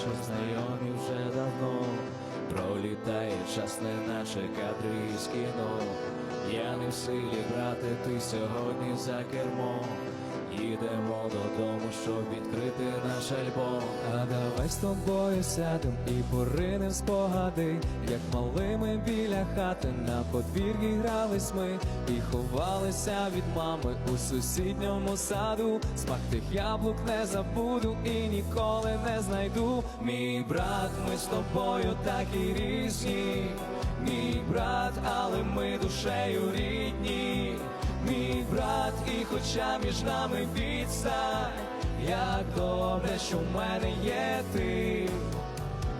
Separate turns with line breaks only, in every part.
що знайомі вже давно. Пролітає час, не наче кадри із кіно. Я не в силі брати, ти сьогодні за кермо. Їдемо додому, щоб відкрити наш альбом. А давай з тобою сядем і поринем спогади, як малими біля хати на подвір'ї грались ми і ховалися від мами у сусідньому саду. Смак тих яблук не забуду і ніколи не знайду. Мій брат, ми з тобою такі різні. Мій брат, але ми душею рідні. І хоча між нами відстань, як добре, що в мене є ти.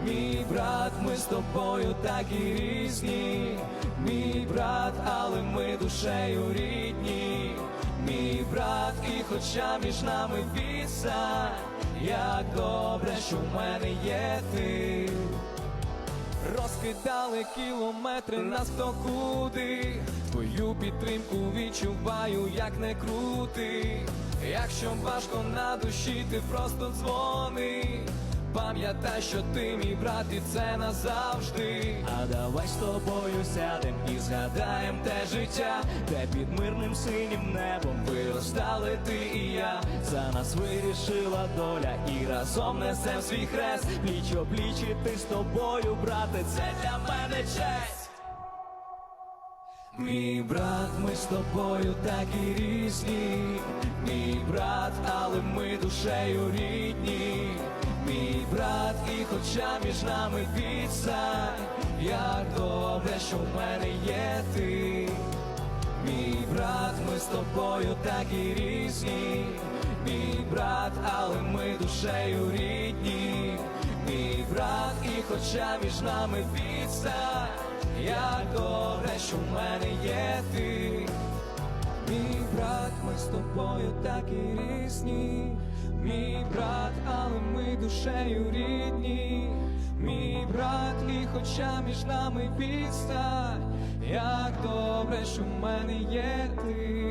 Мій брат, ми з тобою такі різні. Мій брат, але ми душею рідні. Мій брат, і хоча між нами відстань, як добре, що в мене є ти. Розкидали кілометри нас хто куди. Твою підтримку відчуваю, як не крути. Якщо важко на душі, ти просто дзвони Пам'ятай, що ти мій брат і це назавжди. А давай з тобою сядем і згадаєм те життя Де під мирним синім небом виростали ти і я. За нас вирішила доля і разом несем свій хрест. Пліч опліч і ти з тобою, брате, це для мене честь. Мій брат, ми з тобою такі різні, мій брат, але ми душею рідні, мій брат, і хоча між нами відстань, як добре, що в мене є ти, мій брат, ми з тобою такі різні, мій брат, але ми душею рідні, мій брат, і хоча між нами відстань. Як добре, що в мене є ти, мій брат, ми з тобою такі різні, душею рідні, мій брат, і хоча між нами відстань, як добре, що в мене є ти.